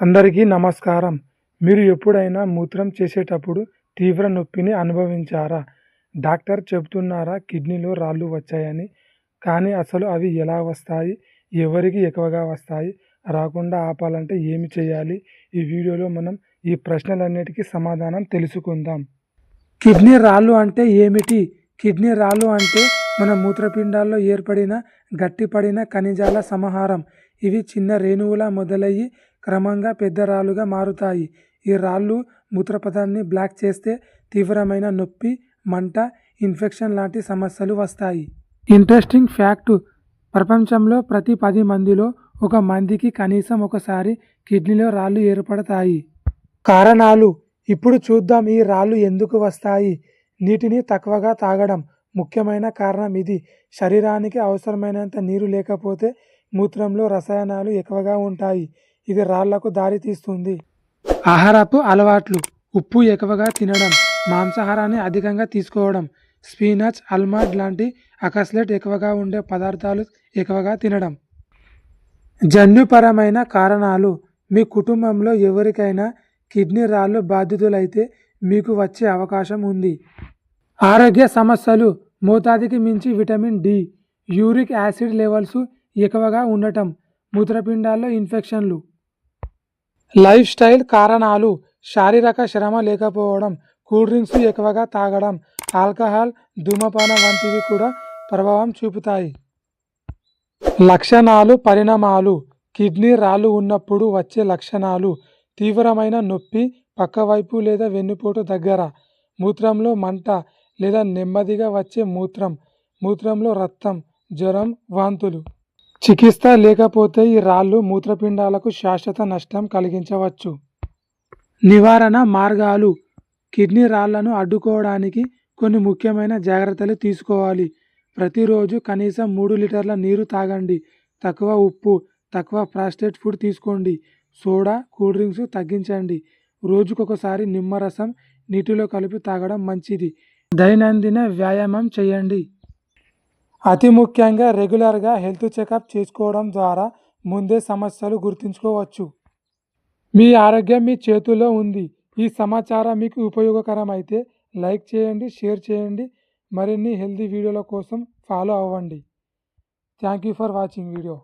అందరికీ నమస్కారం. మీరు ఎప్పుడైనా మూత్రం చేసేటప్పుడు తీవ్ర నొప్పిని అనుభవించారా? డాక్టర్ చెబుతున్నారా కిడ్నీలో రాళ్ళు వచ్చాయని? కానీ అసలు అవి ఎలా వస్తాయి? ఎవరికి ఎక్కువగా వస్తాయి? రాకుండా ఆపాలంటే ఏమి చేయాలి? ఈ వీడియోలో మనం ఈ ప్రశ్నలన్నిటికీ సమాధానం తెలుసుకుందాం. కిడ్నీ రాళ్ళు అంటే ఏమిటి? కిడ్నీ రాళ్ళు అంటే మన మూత్రపిండాల్లో ఏర్పడిన గట్టిపడిన ఖనిజాల సమాహారం. ఇవి చిన్న రేణువులా మొదలయ్యి క్రమంగా పెద్ద రాళ్ళుగా మారుతాయి. ఈ రాళ్ళు మూత్రపథాన్ని బ్లాక్ చేస్తే తీవ్రమైన నొప్పి మంట ఇన్ఫెక్షన్ లాంటి సమస్యలు వస్తాయి. Interesting fact. ప్రపంచంలో ప్రతి పది మందిలో ఒక మందికి కనీసం ఒకసారి కిడ్నీలో రాళ్ళు ఏర్పడతాయి. కారణాలు. ఇప్పుడు చూద్దాం ఈ రాళ్ళు ఎందుకు వస్తాయి? నీటిని తక్కువగా తాగడం ముఖ్యమైన కారణం ఇది. శరీరానికి అవసరమైనంత నీరు లేకపోతే మూత్రంలో రసాయనాలు ఎక్కువగా ఉంటాయి. ఇది రాళ్ళకు దారితీస్తుంది ఆహారపు అలవాట్లు ఉప్పు ఎక్కువగా తినడం మాంసాహారాన్ని అధికంగా తీసుకోవడం స్పీనచ్ అల్మాడ్ లాంటి అకస్లెట్ ఎక్కువగా ఉండే పదార్థాలు ఎక్కువగా తినడం. జన్యుపరమైన కారణాలు మీ కుటుంబంలో ఎవరికైనా కిడ్నీ రాళ్ళు బాధితులైతే మీకు వచ్చే అవకాశం ఉంది. ఆరోగ్య సమస్యలు మోతాదికి మించి vitamin D uric acid levels ఎక్కువగా ఉండటం మూత్రపిండాల్లో ఇన్ఫెక్షన్లు. లైఫ్ స్టైల్ కారణాలు శారీరక శ్రమ లేకపోవడం కూల్ డ్రింక్స్ ఎక్కువగా తాగడం ఆల్కహాల్ ధూమపానం వంటివి కూడా ప్రభావం చూపుతాయి. లక్షణాలు పరిణామాలు. కిడ్నీ రాళ్ళు ఉన్నప్పుడు వచ్చే లక్షణాలు. తీవ్రమైన నొప్పి పక్కవైపు లేదా వెన్నుపోటు దగ్గర. మూత్రంలో మంట లేదా నెమ్మదిగా వచ్చే మూత్రం. మూత్రంలో రక్తం జ్వరం వాంతులు. చికిత్స లేకపోతే ఈ రాళ్ళు మూత్రపిండాలకు శాశ్వత నష్టం కలిగించవచ్చు. నివారణ మార్గాలు. కిడ్నీ రాళ్ళను అడ్డుకోవడానికి కొన్ని ముఖ్యమైన జాగ్రత్తలు తీసుకోవాలి. ప్రతిరోజు కనీసం మూడు లీటర్ల నీరు తాగండి. తక్కువ ఉప్పు తక్కువ ప్రాస్టేట్ ఫుడ్ తీసుకోండి. సోడా కూల్ డ్రింక్స్ తగ్గించండి. రోజుకొకసారి నిమ్మరసం నీటిలో కలిపి తాగడం మంచిది. దైనందిన వ్యాయామం చేయండి. అతి ముఖ్యంగా రెగ్యులర్గా హెల్త్ చెకప్ చేసుకోవడం ద్వారా ముందే సమస్యలు గుర్తుంచుకోవచ్చు. మీ ఆరోగ్యం మీ చేతుల్లో ఉంది. ఈ సమాచారం మీకు ఉపయోగకరమైతే లైక్ చేయండి షేర్ చేయండి. మరిన్ని హెల్తీ వీడియోల కోసం ఫాలో అవ్వండి. Thank you for watching video.